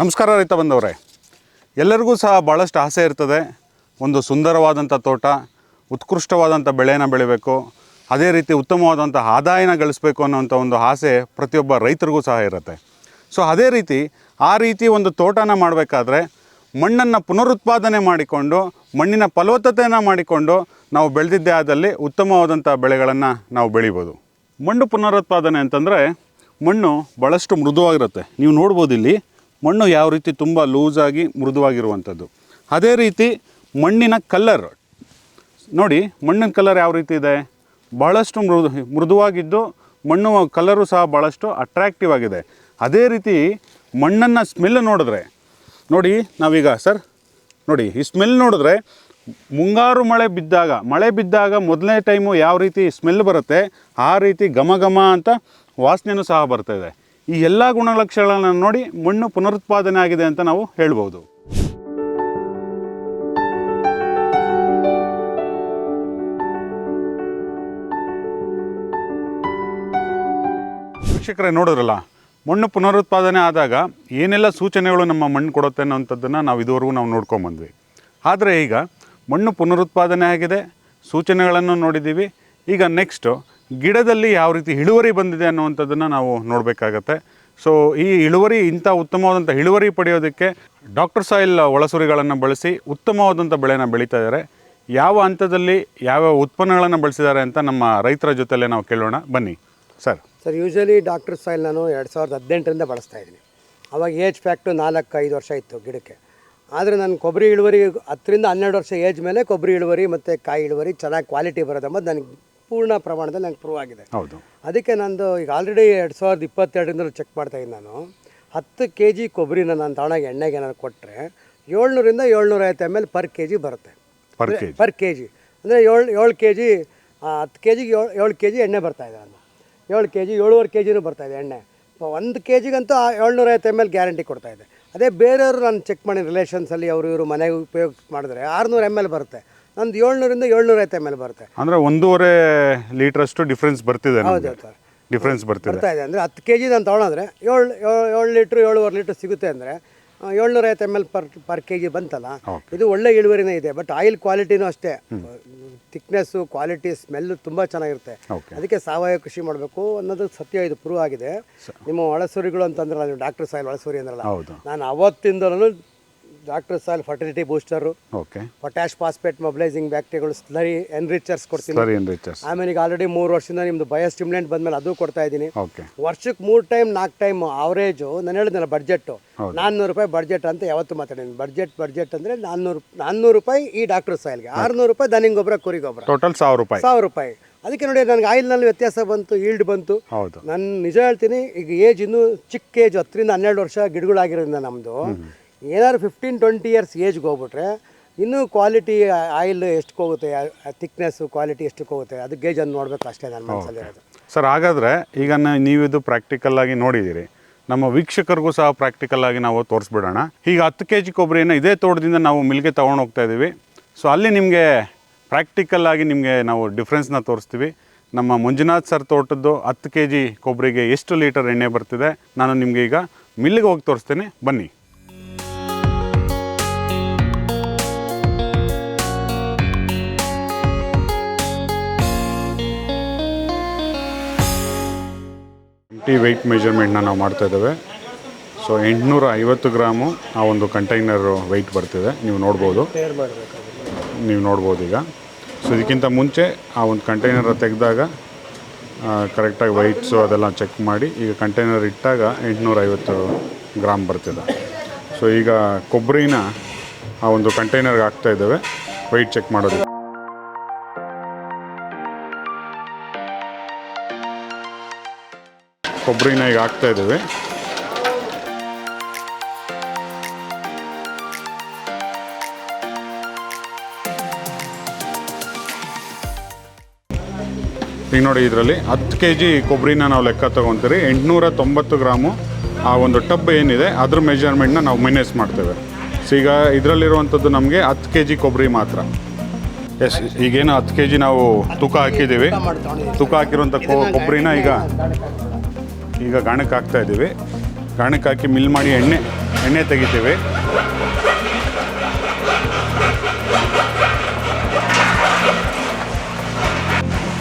ನಮಸ್ಕಾರ ರೈತ ಬಂದವರೇ. ಎಲ್ಲರಿಗೂ ಸಹ ಭಾಳಷ್ಟು ಆಸೆ ಇರ್ತದೆ. ಒಂದು ಸುಂದರವಾದಂಥ ತೋಟ, ಉತ್ಕೃಷ್ಟವಾದಂಥ ಬೆಳೆನ ಬೆಳಿಬೇಕು, ಅದೇ ರೀತಿ ಉತ್ತಮವಾದಂಥ ಆದಾಯನ ಗಳಿಸ್ಬೇಕು ಅನ್ನೋಂಥ ಒಂದು ಆಸೆ ಪ್ರತಿಯೊಬ್ಬ ರೈತರಿಗೂ ಸಹ ಇರುತ್ತೆ. ಸೊ ಅದೇ ರೀತಿ ಆ ರೀತಿ ಒಂದು ತೋಟನ ಮಾಡಬೇಕಾದ್ರೆ ಮಣ್ಣನ್ನು ಪುನರುತ್ಪಾದನೆ ಮಾಡಿಕೊಂಡು, ಮಣ್ಣಿನ ಫಲವತ್ತತೆಯನ್ನು ಮಾಡಿಕೊಂಡು ನಾವು ಬೆಳೆದಿದ್ದೇ ಆದಲ್ಲಿ ಉತ್ತಮವಾದಂಥ ಬೆಳೆಗಳನ್ನು ನಾವು ಬೆಳಿಬೋದು. ಮಣ್ಣು ಪುನರುತ್ಪಾದನೆ ಅಂತಂದರೆ ಮಣ್ಣು ಭಾಳಷ್ಟು ಮೃದುವಾಗಿರುತ್ತೆ. ನೀವು ನೋಡ್ಬೋದು ಇಲ್ಲಿ ಮಣ್ಣು ಯಾವ ರೀತಿ ತುಂಬ ಲೂಸಾಗಿ ಮೃದುವಾಗಿರುವಂಥದ್ದು. ಅದೇ ರೀತಿ ಮಣ್ಣಿನ ಕಲ್ಲರ್ ನೋಡಿ, ಮಣ್ಣಿನ ಕಲರ್ ಯಾವ ರೀತಿ ಇದೆ? ಭಾಳಷ್ಟು ಮೃದು, ಮೃದುವಾಗಿದ್ದು ಮಣ್ಣು ಕಲರು ಸಹ ಭಾಳಷ್ಟು ಅಟ್ರ್ಯಾಕ್ಟಿವ್ ಆಗಿದೆ. ಅದೇ ರೀತಿ ಮಣ್ಣನ್ನು ಸ್ಮೆಲ್ ನೋಡಿದ್ರೆ, ನೋಡಿ ನಾವೀಗ ಸರ್ ನೋಡಿ ಈ ಸ್ಮೆಲ್ ನೋಡಿದ್ರೆ ಮುಂಗಾರು ಮಳೆ ಬಿದ್ದಾಗ ಮಳೆ ಬಿದ್ದಾಗ ಮೊದಲನೇ ಟೈಮು ಯಾವ ರೀತಿ ಸ್ಮೆಲ್ ಬರುತ್ತೆ, ಆ ರೀತಿ ಘಮ ಘಮ ಅಂತ ವಾಸನೆಯೂ ಸಹ ಬರ್ತಾಯಿದೆ ಈ ಎಲ್ಲ ಗುಣಲಕ್ಷಣಗಳನ್ನು ನೋಡಿ ಮಣ್ಣು ಪುನರುತ್ಪಾದನೆ ಆಗಿದೆ ಅಂತ ನಾವು ಹೇಳ್ಬೋದು. ವೀಕ್ಷಕರೇ, ನೋಡಿದ್ರಲ್ಲ, ಮಣ್ಣು ಪುನರುತ್ಪಾದನೆ ಆದಾಗ ಏನೆಲ್ಲ ಸೂಚನೆಗಳು ನಮ್ಮ ಮಣ್ಣು ಕೊಡುತ್ತೆ ಅನ್ನೋಂಥದ್ದನ್ನು ನಾವು ಇದುವರೆಗೂ ನಾವು ನೋಡ್ಕೊಂಬಂದ್ವಿ ಆದರೆ ಈಗ ಮಣ್ಣು ಪುನರುತ್ಪಾದನೆ ಆಗಿದೆ, ಸೂಚನೆಗಳನ್ನು ನೋಡಿದ್ದೀವಿ. ಈಗ ನೆಕ್ಸ್ಟು ಗಿಡದಲ್ಲಿ ಯಾವ ರೀತಿ ಇಳುವರಿ ಬಂದಿದೆ ಅನ್ನುವಂಥದ್ದನ್ನು ನಾವು ನೋಡಬೇಕಾಗತ್ತೆ. ಸೊ ಈ ಇಳುವರಿ, ಇಂಥ ಉತ್ತಮವಾದಂಥ ಇಳುವರಿ ಪಡೆಯೋದಕ್ಕೆ ಡಾಕ್ಟರ್ ಸಾಯಿಲ್ ಒಳಸುರಿಗಳನ್ನು ಬಳಸಿ ಉತ್ತಮವಾದಂಥ ಬೆಳೆನ ಬೆಳೀತಾ ಇದ್ದಾರೆ. ಯಾವ ಹಂತದಲ್ಲಿ ಯಾವ್ಯಾವ ಉತ್ಪನ್ನಗಳನ್ನು ಬಳಸಿದ್ದಾರೆ ಅಂತ ನಮ್ಮ ರೈತರ ಜೊತೆಲೇ ನಾವು ಕೇಳೋಣ. ಬನ್ನಿ. Sir. Sir usually doctor soil ನಾನು ಎರಡು ಸಾವಿರದ ಹದಿನೆಂಟರಿಂದ ಬಳಸ್ತಾ ಇದ್ದೀನಿ. ಅವಾಗ ಏಜ್ ಫ್ಯಾಕ್ಟು ನಾಲ್ಕು, ಐದು ವರ್ಷ ಇತ್ತು ಗಿಡಕ್ಕೆ. ಆದರೆ ನಾನು ಕೊಬ್ಬರಿ ಇಳುವರಿ ಹತ್ತರಿಂದ ಹನ್ನೆರಡು ವರ್ಷ ಏಜ್ ಮೇಲೆ ಕೊಬ್ಬರಿ ಇಳುವರಿ ಮತ್ತು ಕಾಯಿ ಇಳುವರಿ ಚೆನ್ನಾಗಿ ಕ್ವಾಲಿಟಿ ಬರೋದು ಎಂಬುದು ನನಗೆ ಪೂರ್ಣ ಪ್ರಮಾಣದಲ್ಲಿ ನಂಗೆ ಪ್ರೂವ್ ಆಗಿದೆ. ಹೌದು. ಅದಕ್ಕೆ ನಂದು ಈಗ ಆಲ್ರೆಡಿ ಎರಡು ಸಾವಿರದ ಇಪ್ಪತ್ತೆರಡರಿಂದ ಚೆಕ್ ಮಾಡ್ತಾ ಇದ್ದೀನಿ ನಾನು. ಹತ್ತು ಕೆ ಜಿ ಕೊಬ್ಬರಿನ ನಾನು ತಗೊಂಡಾಗ ಎಣ್ಣೆಗೆ ಏನಾದ್ರು ಕೊಟ್ಟರೆ ಏಳ್ನೂರಿಂದ ಏಳ್ನೂರೈವತ್ತು M L per K G ಬರುತ್ತೆ. Per K G per K G ಅಂದರೆ ಏಳು ಏಳು ಕೆ ಜಿ ಹತ್ತು ಕೆ ಜಿಗೆ ಏಳು ಏಳು ಕೆ ಜಿ ಎಣ್ಣೆ ಬರ್ತಾಯಿದೆ ನಾನು ಏಳು ಕೆ ಜಿ ಏಳುವರೆ ಕೆ ಜಿನೂ ಬರ್ತಾಯಿದೆ ಎಣ್ಣೆ. ಒಂದು ಕೆ ಜಿಗಂತೂ ಏಳ್ನೂರೈವತ್ತು ಎಂ ಎಲ್ ಗ್ಯಾರಂಟಿ ಕೊಡ್ತಾಯಿದೆ ಅದೇ ಬೇರೆಯವರು ನಾನು ಚೆಕ್ ಮಾಡಿ ರಿಲೇಷನ್ಸಲ್ಲಿ ಅವರು ಇವರು ಮನೆಗೆ ಉಪಯೋಗ ಮಾಡಿದ್ರೆ ಆರುನೂರು ಎಂ ಎಲ್ ಬರುತ್ತೆ. ನಂದು ಏಳ್ನೂರಿಂದ ಏಳ್ನೂರ ಐತೆ ಮೇಲೆ ಬರುತ್ತೆ. ಅಂದ್ರೆ ಒಂದೂವರೆ ಲೀಟ್ರಷ್ಟು ಡಿಫ್ರೆನ್ಸ್ ಬರ್ತಿದೆ ಸರ್ ಡಿಫ್ರೆನ್ಸ್ ಬರ್ತಿದೆ. ಬರ್ತಾ ಇದೆ. ಅಂದರೆ ಹತ್ತು ಕೆ ಜಿ ನಾನು ತೊಗೊಂಡ್ರೆ ಏಳು ಏಳು ಲೀಟ್ರ್ ಏಳುವರೆ ಲೀಟ್ರ್ ಸಿಗುತ್ತೆ ಅಂದರೆ ಏಳ್ನೂರೈವತ್ತು M L per per K G ಬಂತಲ್ಲ ಇದು ಒಳ್ಳೆ ಇಳುವರಿನೇ ಇದೆ. ಬಟ್ ಆಯಿಲ್ ಕ್ವಾಲಿಟಿನೂ ಅಷ್ಟೇ. ಥಿಕ್ನೆಸ್ಸು ಕ್ವಾಲಿಟಿ ಸ್ಮೆಲ್ಲು ತುಂಬ ಚೆನ್ನಾಗಿರುತ್ತೆ. ಅದಕ್ಕೆ ಸಾವಯವ ಕೃಷಿ ಮಾಡಬೇಕು ಅನ್ನೋದು ಸತ್ಯ ಇದು ಪ್ರೂವ್ ಆಗಿದೆ. ನಿಮ್ಮ ಒಳಸೂರಿಗಳು ಅಂತಂದ್ರಲ್ಲ ನೀವು ಡಾಕ್ಟರ್ ಸಾಯಿಲ್ ಒಳಸೂರಿ ಅಂದ್ರಲ್ಲ ಹೌದು. ನಾನು ಅವತ್ತಿಂದಲೂ doctor soil fertility booster okay potash phosphate mobilising ಬ್ಯಾಕ್ಟೀರಿಯಾಗಳು ಸ್ಲರಿ ಎನ್ರಿಚರ್ಸ್ ಕೊಡ್ತೀನಿ. ಆಮೇಲೆ ಈಗ ಆಲ್ರೆಡಿ ಮೂರು ವರ್ಷದಿಂದ ನಿಮ್ಮದು ಬಯೋಸ್ಟಿಮ್ಯುಲೆಂಟ್ ಬಂದಮೇಲೆ ಅದು ಕೊಡ್ತಾ ಇದ್ದೀನಿ. ಓಕೆ ವರ್ಷಕ್ಕೆ ಮೂರು ಟೈಮ್ ನಾಲ್ಕು ಟೈಮ್ ಅವರೇಜು ನಾನು ಹೇಳಿದ್ನಲ್ಲ ಬಡ್ಜೆಟ್ ನಾನ್ನೂರು ರೂಪಾಯಿ ಬಡ್ಜೆಟ್ ಅಂತ ಯಾವತ್ತು ಮಾತಾಡಿದ್ದೀನಿ ಬಡ್ಜೆಟ್ ಬಡ್ಜೆಟ್ ಅಂದ್ರೆ ನಾನ್ನೂರು ನಾನ್ನೂರು ರೂಪಾಯಿ ಈ ಡಾಕ್ಟರ್ ಸಾಯಿಲ್ಗೆ ಆರ್ನೂರು ರೂಪಾಯಿ ದನಿಂಗ್ ಗೊಬ್ಬರ ಕುರಿ ಗೊಬ್ಬರ. ಟೋಟಲ್ ಸಾವಿರ ರೂಪಾಯಿ. ಸಾವಿರ ರೂಪಾಯಿ. ಅದಕ್ಕೆ ನೋಡಿ ನನಗೆ ಆಯಿಲ್ನಲ್ಲಿ ವ್ಯತ್ಯಾಸ ಬಂತು ಈಲ್ಡ್ ಬಂತು. ಹೌದು. ನಾನು ನಿಜ ಹೇಳ್ತೀನಿ ಈಗ ಏಜ್ ಇನ್ನೂ ಚಿಕ್ಕ ಏಜ್ ಹತ್ತರಿಂದ ಹನ್ನೆರಡು ವರ್ಷ ಗಿಡಗಳಾಗಿರೋದ್ರಿಂದ ನಮ್ಮದು ಏನಾದ್ರು ಫಿಫ್ಟೀನ್ ಟ್ವೆಂಟಿ ಇಯರ್ಸ್ ಏಜ್ಗೆ ಹೋಗ್ಬಿಟ್ರೆ, ಇನ್ನೂ ಕ್ವಾಲಿಟಿ ಆಯಿಲ್ ಎಷ್ಟಕ್ಕೆ ಹೋಗುತ್ತೆ ಥಿಕ್ನೆಸ್ಸು ಕ್ವಾಲಿಟಿ ಎಷ್ಟಕ್ಕೆ ಹೋಗುತ್ತೆ, ಅದು ಗೇಜನ್ನು ನೋಡಬೇಕು ಅಷ್ಟೇ ನನ್ನ ಮನಸ್ಸಲ್ಲಿ ಇರೋದು. ಸರ್ ಹಾಗಾದರೆ ಈಗ ನೀವು ಇದು ಪ್ರಾಕ್ಟಿಕಲ್ ಆಗಿ ನೋಡಿದ್ದೀರಿ. ನಮ್ಮ ವೀಕ್ಷಕರಿಗೂ ಸಹ ಪ್ರಾಕ್ಟಿಕಲ್ ಆಗಿ ನಾವು ತೋರಿಸ್ಬಿಡೋಣ. ಈಗ ಹತ್ತು ಕೆ ಜಿ ಕೊಬ್ಬರಿಯನ್ನು ಇದೇ ತೋಟದಿಂದ ನಾವು ಮಿಲ್ಗೆ ತೊಗೊಂಡು ಹೋಗ್ತಾ ಇದ್ದೀವಿ. ಸೊ ಅಲ್ಲಿ ನಿಮಗೆ ಪ್ರಾಕ್ಟಿಕಲ್ ಆಗಿ ನಿಮಗೆ ನಾವು ಡಿಫ್ರೆನ್ಸ್ನ ತೋರಿಸ್ತೀವಿ. ನಮ್ಮ ಮಂಜುನಾಥ್ ಸರ್ ತೋಟದ್ದು ಹತ್ತು ಕೆ ಜಿ ಕೊಬ್ಬರಿಗೆ ಎಷ್ಟು ಲೀಟರ್ ಎಣ್ಣೆ ಬರ್ತಿದೆ, ನಾನು ನಿಮಗೆ ಈಗ ಮಿಲ್ಗೆ ಹೋಗಿ ತೋರಿಸ್ತೇನೆ. ಬನ್ನಿ. ಟಿ ವೆಯ್ಟ್ ಮೆಜರ್ಮೆಂಟ್ನ ನಾವು ಮಾಡ್ತಾ ಇದ್ದೇವೆ. ಸೊ ಎಂಟುನೂರ ಐವತ್ತು ಗ್ರಾಮು ಆ ಒಂದು ಕಂಟೈನರು ವೆಯ್ಟ್ ಬರ್ತಿದೆ. ನೀವು ನೋಡ್ಬೋದು. ನೀವು ನೋಡ್ಬೋದು ಈಗ. ಸೊ ಇದಕ್ಕಿಂತ ಮುಂಚೆ ಆ ಒಂದು ಕಂಟೈನರ್ ತೆಗೆದಾಗ ಕರೆಕ್ಟಾಗಿ ವೈಟ್ಸು ಅದೆಲ್ಲ ಚೆಕ್ ಮಾಡಿ, ಈಗ ಕಂಟೈನರ್ ಇಟ್ಟಾಗ ಎಂಟುನೂರ ಐವತ್ತು ಗ್ರಾಮ್ ಬರ್ತಿದೆ. ಸೊ ಈಗ ಕೊಬ್ಬರಿನ ಆ ಒಂದು ಕಂಟೈನರ್ಗೆ ಹಾಕ್ತಾ ಇದ್ದೇವೆ. ವೆಯ್ಟ್ ಚೆಕ್ ಮಾಡೋದು ಕೊಬ್ಬರಿನ ಈಗ ಹಾಕ್ತಾ ಇದ್ದೀವಿ. ಈಗ ನೋಡಿ ಇದರಲ್ಲಿ ಹತ್ತು ಕೆ ಜಿ ಕೊಬ್ಬರಿನ ನಾವು ಲೆಕ್ಕ ತೊಗೊತೀರಿ. ಎಂಟುನೂರ ತೊಂಬತ್ತು ಗ್ರಾಮು ಆ ಒಂದು ಟಬ್ ಏನಿದೆ, ಅದ್ರ ಮೆಜರ್ಮೆಂಟ್ನ ನಾವು ಮೈನಸ್ ಮಾಡ್ತೇವೆ. ಸೊ ಈಗ ಇದರಲ್ಲಿರುವಂಥದ್ದು ನಮಗೆ ಹತ್ತು ಕೆ ಜಿ ಕೊಬ್ಬರಿ ಮಾತ್ರ. ಎಸ್ ಈಗೇನು ಹತ್ತು ಕೆ ಜಿ ನಾವು ತೂಕ ಹಾಕಿದ್ದೀವಿ. ತೂಕ ಹಾಕಿರುವಂಥ ಕೊಬ್ಬರಿನ ಈಗ ಈಗ ಗಾಣಕ್ಕೆ ಹಾಕ್ತಾ ಇದ್ದೀವಿ. ಗಾಣಕ್ಕೆ ಹಾಕಿ ಮಿಲ್ ಮಾಡಿ ಎಣ್ಣೆ ಎಣ್ಣೆ ತೆಗಿತೀವಿ.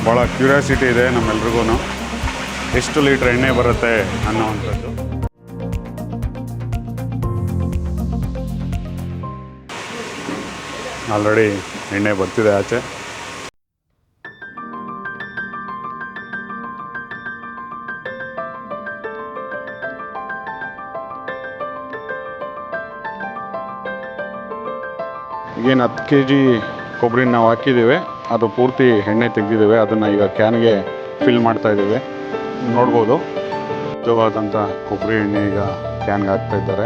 ಭಾಳ ಕ್ಯೂರಿಯಾಸಿಟಿ ಇದೆ ನಮ್ಮೆಲ್ರಿಗೂ. ಎಷ್ಟು ಲೀಟ್ರ್ ಎಣ್ಣೆ ಬರುತ್ತೆ ಅನ್ನೋವಂಥದ್ದು. ಆಲ್ರೆಡಿ ಎಣ್ಣೆ ಬರ್ತಿದೆ ಆಚೆ. ಈಗೇನು ಹತ್ತು ಕೆ ಜಿ ಕೊಬ್ಬರಿ ನಾವು ಹಾಕಿದ್ದೀವಿ. ಅದು ಪೂರ್ತಿ ಎಣ್ಣೆ ತೆಗೆದಿದ್ದೇವೆ. ಅದನ್ನು ಈಗ ಕ್ಯಾನ್ಗೆ ಫಿಲ್ ಮಾಡ್ತಾ ಇದ್ದೀವಿ. ನೋಡ್ಬೋದು. ಶುದ್ಧವಾದಂಥ ಕೊಬ್ಬರಿ ಎಣ್ಣೆ ಈಗ ಕ್ಯಾನ್ಗೆ ಹಾಕ್ತಾ ಇದ್ದಾರೆ.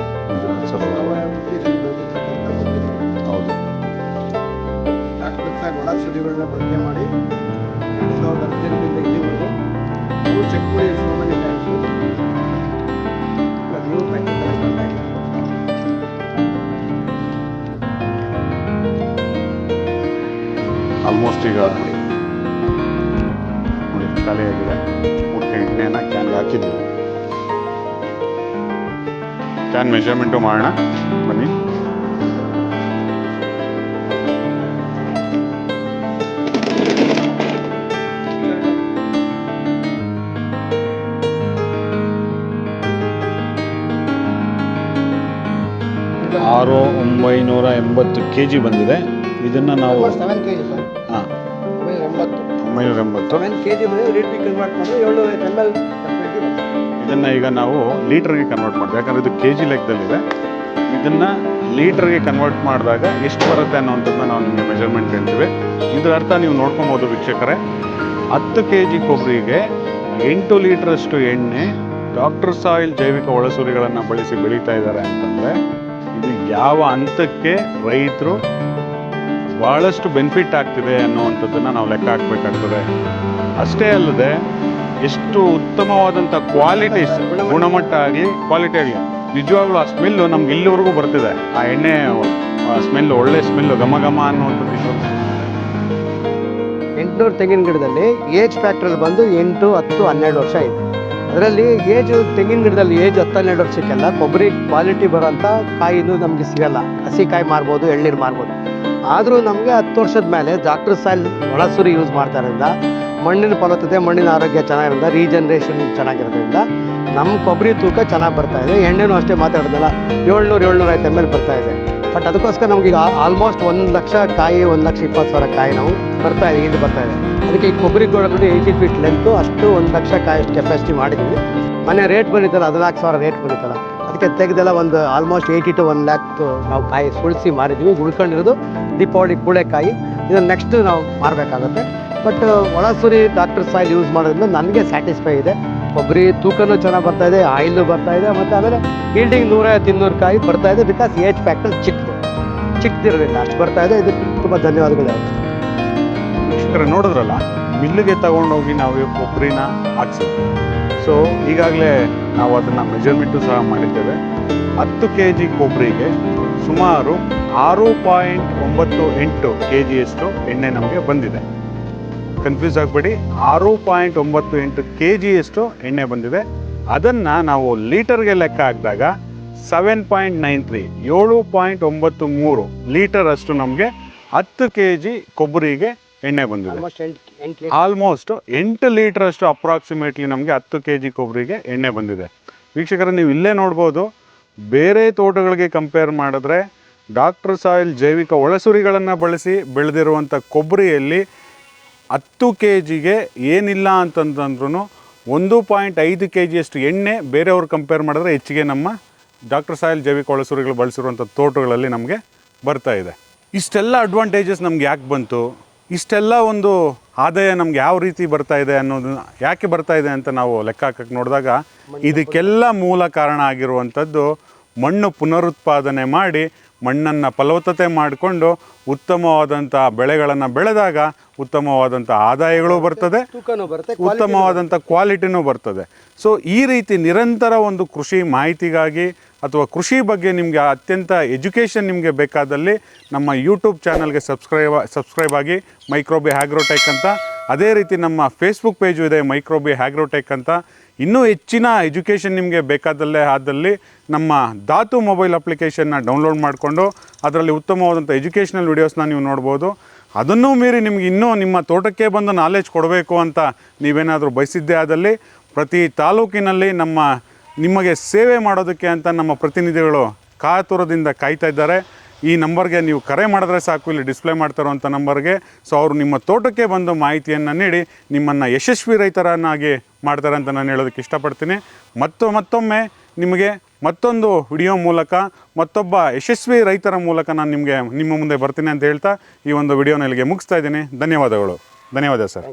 ಹೌದು. ಆಲ್ಮೋಸ್ಟ್ ಈಗ ನೋಡಿ ಖಾಲಿಯಾಗಿದೆ ಪೂರ್ತಿ ಎಣ್ಣೆನ ಕ್ಯಾನ್ಗೆ ಹಾಕಿದ್ದೀವಿ ಕ್ಯಾನ್ ಮೆಷರ್ಮೆಂಟು ಮಾಡೋಣ? ಬನ್ನಿ. ಆರು ಒಂಬೈನೂರ ಎಂಬತ್ತು ಕೆ ಜಿ ಬಂದಿದೆ. ಇದನ್ನು ನಾವು ಇದನ್ನ. ಹಾಂ ಒಂಬೈನೂರ ಎಂಬತ್ತು ಒಂಬೈನೂರ ಎಂಬತ್ತು ಸೆವೆನ್ ಕೆ ಜಿ ಬಂದರೆ ರೇಟ್ ಕನ್ವರ್ಟ್ ಮಾಡಿದ್ರೆ ಏಳ್ನೂರ ಐವತ್ತು ಎಂ ಎಲ್ ಡೆಫಿನೆಟ್ಲಿ ಇದನ್ನು ಈಗ ನಾವು ಲೀಟ್ರಿಗೆ ಕನ್ವರ್ಟ್ ಮಾಡ್ತೀವಿ. ಯಾಕಂದರೆ ಇದು ಕೆ ಜಿ ಲೆಕ್ಕದಲ್ಲಿದೆ. ಇದನ್ನು ಲೀಟ್ರಿಗೆ ಕನ್ವರ್ಟ್ ಮಾಡಿದಾಗ ಎಷ್ಟು ಬರುತ್ತೆ ಅನ್ನೋವಂಥದ್ದನ್ನ ನಾವು ನಿಮಗೆ ಮೆಜರ್ಮೆಂಟ್ ಹೇಳ್ತೀವಿ. ಇದರ ಅರ್ಥ ನೀವು ನೋಡ್ಕೊಬೋದು ವೀಕ್ಷಕರೇ. ಹತ್ತು ಕೆ ಜಿ ಕೊಬ್ಬರಿಗೆ ಎಂಟು ಲೀಟ್ರಷ್ಟು ಎಣ್ಣೆ ಡಾಕ್ಟರ್ ಸಾಯಿಲ್ ಜೈವಿಕ ಒಳಸುರಿಗಳನ್ನು ಬಳಸಿ ಬೆಳೀತಾ ಇದ್ದಾರೆ ಅಂತಂದರೆ ಇದು ಯಾವ ಹಂತಕ್ಕೆ ರೈತರು ಭಾಳಷ್ಟು ಬೆನಿಫಿಟ್ ಆಗ್ತಿದೆ ಅನ್ನುವಂಥದ್ದನ್ನು ನಾವು ಲೆಕ್ಕ ಹಾಕಬೇಕಾಗ್ತದೆ. ಅಷ್ಟೇ ಅಲ್ಲದೆ, ಎಷ್ಟು ಉತ್ತಮವಾದಂಥ ಕ್ವಾಲಿಟೀಸ್ ಗುಣಮಟ್ಟ ಆಗಿ ಕ್ವಾಲಿಟಿ ಆಗಿ ನಿಜವಾಗ್ಲೂ ಆ ಸ್ಮೆಲ್ಲು ನಮ್ಗೆ ಇಲ್ಲಿವರೆಗೂ ಬರ್ತಿದೆ. ಆ ಎಣ್ಣೆ ಸ್ಮೆಲ್ಲು ಒಳ್ಳೆ ಸ್ಮೆಲ್ಲು ಘಮ ಘಮ ಅನ್ನುವಂಥದ್ದು ಎಂಟುನೂರು ತೆಂಗಿನ ಗಿಡದಲ್ಲಿ ಏಜ್ ಫ್ಯಾಕ್ಟ್ರಲ್ಲಿ ಬಂದು ಎಂಟು, ಹತ್ತು, ಹನ್ನೆರಡು ವರ್ಷ ಇದೆ. ಅದರಲ್ಲಿ ಏಜ್ ತೆಂಗಿನ ಗಿಡದಲ್ಲಿ ಏಜ್ ಹತ್ತು, ಹನ್ನೆರಡು ವರ್ಷಕ್ಕೆಲ್ಲ ಕೊಬ್ಬರಿ ಕ್ವಾಲಿಟಿ ಬರೋಂಥ ಕಾಯಿನೂ ನಮಗೆ ಸಿಗಲ್ಲ. ಹಸಿ ಕಾಯಿ ಮಾರ್ಬೋದು, ಎಳ್ನೀರು ಮಾರ್ಬೋದು. ಆದರೂ ನಮಗೆ ಹತ್ತು ವರ್ಷದ ಮೇಲೆ ಡಾಕ್ಟರ್ ಸಾಯಿಲ್ ಒಳಸುರಿ ಯೂಸ್ ಮಾಡ್ತಾರಿಂದ ಮಣ್ಣಿನ ಫಲವತ್ತತೆ, ಮಣ್ಣಿನ ಆರೋಗ್ಯ ಚೆನ್ನಾಗಿರೋದ್ರಿಂದ ರೀಜನ್ರೇಷನ್ ಚೆನ್ನಾಗಿರೋದ್ರಿಂದ ನಮ್ಮ ಕೊಬ್ಬರಿ ತೂಕ ಚೆನ್ನಾಗಿ ಬರ್ತಾ ಇದೆ. ಎಣ್ಣೆನೂ ಅಷ್ಟೇ ಮಾತಾಡೋದಲ್ಲ, ಏಳ್ನೂರು, ಏಳ್ನೂರ ಐದು ಎಂ ಎಲ್ ಬರ್ತಾ ಇದೆ. ಬಟ್ ಅದಕ್ಕೋಸ್ಕರ ನಮ್ಗೆ ಆಲ್ಮೋಸ್ಟ್ ಒಂದು ಲಕ್ಷ ಕಾಯಿ, ಒಂದು ಲಕ್ಷ ಇಪ್ಪತ್ತು ಸಾವಿರ ಕಾಯಿ ನಾವು ಬರ್ತಾ ಇದೆ ಇದು ಬರ್ತಾ ಇದೆ. ಅದಕ್ಕೆ ಈ ಕೊಬ್ಬರಿ ಗೋಡಗಳು ಏಯ್ಟಿ ಫೀಟ್ ಲೆಂತು ಅಷ್ಟು ಒಂದು ಲಕ್ಷ ಕಾಯಿ ಅಷ್ಟು ಕೆಪಾಸಿಟಿ ಮಾಡಿದ್ವಿ. ಮನೆ ರೇಟ್ ಬಂದಿತ್ತಲ್ಲ, ಹದಿನಾಲ್ಕು ಸಾವಿರ ರೇಟ್ ಬಂದಿತ್ತಲ್ಲ. ಅದಕ್ಕೆ ತೆಗೆದೆಲ್ಲ ಒಂದು almost eighty two one lakh ನಾವು ಕಾಯಿ ಸುಳಿಸಿ ಮಾರಿದ್ವಿ, ಉಳ್ಕೊಂಡಿರೋದು ದೀಪಾವಳಿ ಕೂಳೆಕಾಯಿ. ಇದನ್ನು ನೆಕ್ಸ್ಟ್ ನಾವು ಮಾರಬೇಕಾಗುತ್ತೆ. ಬಟ್ ಒಳಸುರಿ ಡಾಕ್ಟರ್ ಸಾಯಿಲ್ ಯೂಸ್ ಮಾಡೋದ್ರಿಂದ ನನಗೆ ಸ್ಯಾಟಿಸ್ಫೈ ಇದೆ. ಕೊಬ್ಬರಿ ತೂಕನೂ ಚೆನ್ನಾಗಿ ಬರ್ತಾ ಇದೆ, ಆಯಿಲು ಬರ್ತಾ ಇದೆ, ಮತ್ತು ಆಮೇಲೆ ಈಲ್ಡಿಂಗ್ ನೂರೈವತ್ತು ಇನ್ನೂರು ಕಾಯಿ ಬರ್ತಾ ಇದೆ ಬಿಕಾಸ್ ಏಜ್ ಫ್ಯಾಕ್ಟರ್ ಚಿಕ್ಕದು ಚಿಕ್ಕದಿರೋದ್ರಿಂದ ಅಷ್ಟು ಬರ್ತಾ ಇದೆ. ಇದಕ್ಕೆ ತುಂಬ ಧನ್ಯವಾದಗಳು. ವೀಕ್ಷಕರೇ, ನೋಡಿದ್ರಲ್ಲ ಮಿಲ್ಲಿಗೆ ತಗೊಂಡೋಗಿ ನಾವು ಕೊಬ್ಬರಿನ ಹಾಕ್ಸಿದ್ವಿ. ಸೊ ಈಗಾಗಲೇ ನಾವು ಅದನ್ನು ಮೆಜರ್ಮೆಂಟು ಸಹ ಮಾಡಿದ್ದೇವೆ. ಹತ್ತು ಕೆ ಜಿ ಕೊಬ್ಬರಿಗೆ ಸುಮಾರು ಆರು ಪಾಯಿಂಟ್ ಒಂಬತ್ತು ಎಂಟು ಕೆ ಜಿಯಷ್ಟು ಎಣ್ಣೆ ನಮಗೆ ಬಂದಿದೆ. ಕನ್ಫ್ಯೂಸ್ ಆಗಬೇಡಿ. ಆರು ಪಾಯಿಂಟ್ ಒಂಬತ್ತು ಎಂಟು ಕೆ ಜಿಯಷ್ಟು ಎಣ್ಣೆ ಬಂದಿದೆ. ಅದನ್ನು ನಾವು ಲೀಟರ್ಗೆ ಲೆಕ್ಕ ಹಾಕಿದಾಗ ಸೆವೆನ್ ಪಾಯಿಂಟ್ ನೈನ್ ತ್ರೀ, ಏಳು ಪಾಯಿಂಟ್ ಒಂಬತ್ತು ಮೂರು ಲೀಟರ್ ಅಷ್ಟು ನಮಗೆ ಹತ್ತು ಕೆ ಜಿ ಕೊಬ್ಬರಿಗೆ ಎಣ್ಣೆ ಬಂದಿದೆ. ಆಲ್ಮೋಸ್ಟ್ ಎಂಟು ಲೀಟರ್ ಅಷ್ಟು ಅಪ್ರಾಕ್ಸಿಮೇಟ್ಲಿ ನಮಗೆ ಹತ್ತು ಕೆ ಜಿ ಕೊಬ್ಬರಿಗೆ ಎಣ್ಣೆ ಬಂದಿದೆ. ವೀಕ್ಷಕರೇ, ನೀವು ಇಲ್ಲೇ ನೋಡ್ಬೋದು. ಬೇರೆ ತೋಟಗಳಿಗೆ ಕಂಪೇರ್ ಮಾಡಿದ್ರೆ ಡಾಕ್ಟರ್ ಸಾಯಿಲ್ ಜೈವಿಕ ಒಳಸುರಿಗಳನ್ನು ಬಳಸಿ ಬೆಳೆದಿರುವಂಥ ಕೊಬ್ಬರಿಯಲ್ಲಿ ಹತ್ತು ಕೆ ಜಿಗೆ ಏನಿಲ್ಲ ಅಂತಂದ್ರೂ ಒಂದು ಪಾಯಿಂಟ್ ಐದು ಕೆ ಜಿಯಷ್ಟು ಎಣ್ಣೆ ಬೇರೆಯವ್ರು ಕಂಪೇರ್ ಮಾಡಿದ್ರೆ ಹೆಚ್ಚಿಗೆ ನಮ್ಮ ಡಾಕ್ಟರ್ ಸಾಯಿಲ್ ಜೈವಿಕ ಒಳಸುರಿಗಳು ಬಳಸಿರುವಂಥ ತೋಟಗಳಲ್ಲಿ ನಮಗೆ ಬರ್ತಾ ಇದೆ. ಇಷ್ಟೆಲ್ಲ ಅಡ್ವಾಂಟೇಜಸ್ ನಮ್ಗೆ ಯಾಕೆ ಬಂತು? ಇಷ್ಟೆಲ್ಲ ಒಂದು ಆದಾಯ ನಮ್ಗೆ ಯಾವ ರೀತಿ ಬರ್ತಾ ಇದೆ ಅನ್ನೋದನ್ನ ಯಾಕೆ ಬರ್ತಾ ಇದೆ ಅಂತ ನಾವು ಲೆಕ್ಕ ಹಾಕಕ್ಕೆ ನೋಡಿದಾಗ ಇದಕ್ಕೆಲ್ಲ ಮೂಲ ಕಾರಣ ಆಗಿರುವಂಥದ್ದು ಮಣ್ಣು ಪುನರುತ್ಪಾದನೆ ಮಾಡಿ ಮಣ್ಣನ್ನು ಫಲವತ್ತತೆ ಮಾಡಿಕೊಂಡು ಉತ್ತಮವಾದಂಥ ಬೆಳೆಗಳನ್ನು ಬೆಳೆದಾಗ ಉತ್ತಮವಾದಂಥ ಆದಾಯಗಳು ಬರ್ತದೆ ಉತ್ತಮವಾದಂಥ ಕ್ವಾಲಿಟಿನೂ ಬರ್ತದೆ. ಸೊ ಈ ರೀತಿ ನಿರಂತರ ಒಂದು ಕೃಷಿ ಮಾಹಿತಿಗಾಗಿ ಅಥವಾ ಕೃಷಿ ಬಗ್ಗೆ ನಿಮಗೆ ಅತ್ಯಂತ ಎಜುಕೇಷನ್ ನಿಮಗೆ ಬೇಕಾದಲ್ಲಿ ನಮ್ಮ ಯೂಟ್ಯೂಬ್ ಚಾನಲ್ಗೆ ಸಬ್ಸ್ಕ್ರೈಬ್ ಸಬ್ಸ್ಕ್ರೈಬ್ ಆಗಿ ಮೈಕ್ರೋಬಿ ಹ್ಯಾಗ್ರೋಟೆಕ್ ಅಂತ. ಅದೇ ರೀತಿ ನಮ್ಮ ಫೇಸ್ಬುಕ್ ಪೇಜು ಇದೆ ಮೈಕ್ರೋಬಿ ಹ್ಯಾಗ್ರೋಟೆಕ್ ಅಂತ. ಇನ್ನೂ ಹೆಚ್ಚಿನ ಎಜುಕೇಷನ್ ನಿಮಗೆ ಬೇಕಾದಲ್ಲೇ ಆದಲ್ಲಿ ನಮ್ಮ ಧಾತು ಮೊಬೈಲ್ ಅಪ್ಲಿಕೇಶನ್ನ ಡೌನ್ಲೋಡ್ ಮಾಡಿಕೊಂಡು ಅದರಲ್ಲಿ ಉತ್ತಮವಾದಂಥ ಎಜುಕೇಷನಲ್ ವೀಡಿಯೋಸ್ನ ನೀವು ನೋಡ್ಬೋದು. ಅದನ್ನೂ ಮೀರಿ ನಿಮಗೆ ಇನ್ನೂ ನಿಮ್ಮ ತೋಟಕ್ಕೆ ಬಂದು ನಾಲೆಜ್ ಕೊಡಬೇಕು ಅಂತ ನೀವೇನಾದರೂ ಬಯಸಿದ್ದೇ ಆದಲ್ಲಿ ಪ್ರತಿ ತಾಲೂಕಿನಲ್ಲಿ ನಮ್ಮ ನಿಮಗೆ ಸೇವೆ ಮಾಡೋದಕ್ಕೆ ಅಂತ ನಮ್ಮ ಪ್ರತಿನಿಧಿಗಳು ಕಾತುರದಿಂದ ಕಾಯ್ತಾ ಇದ್ದಾರೆ. ಈ ನಂಬರ್ಗೆ ನೀವು ಕರೆ ಮಾಡಿದ್ರೆ ಸಾಕು, ಇಲ್ಲಿ ಡಿಸ್ಪ್ಲೇ ಮಾಡ್ತಾರೋಂಥ ನಂಬರ್ಗೆ. ಸೊ ಅವರು ನಿಮ್ಮ ತೋಟಕ್ಕೆ ಬಂದು ಮಾಹಿತಿಯನ್ನು ನೀಡಿ, ನಿಮ್ಮನ್ನು ಯಶಸ್ವಿ ರೈತರನ್ನಾಗಿ ಮಾಡ್ತಾರೆ ಅಂತ ನಾನು ಹೇಳೋದಕ್ಕೆ ಇಷ್ಟಪಡ್ತೀನಿ. ಮತ್ತು ಮತ್ತೊಮ್ಮೆ ನಿಮಗೆ ಮತ್ತೊಂದು ವಿಡಿಯೋ ಮೂಲಕ, ಮತ್ತೊಬ್ಬ ಯಶಸ್ವಿ ರೈತರ ಮೂಲಕ ನಾನು ನಿಮಗೆ, ನಿಮ್ಮ ಮುಂದೆ ಬರ್ತೀನಿ ಅಂತ ಹೇಳ್ತಾ ಈ ಒಂದು ವಿಡಿಯೋನ ಇಲ್ಲಿಗೆ ಮುಗಿಸ್ತಾ ಇದ್ದೀನಿ. ಧನ್ಯವಾದಗಳು. ಧನ್ಯವಾದ ಸರ್.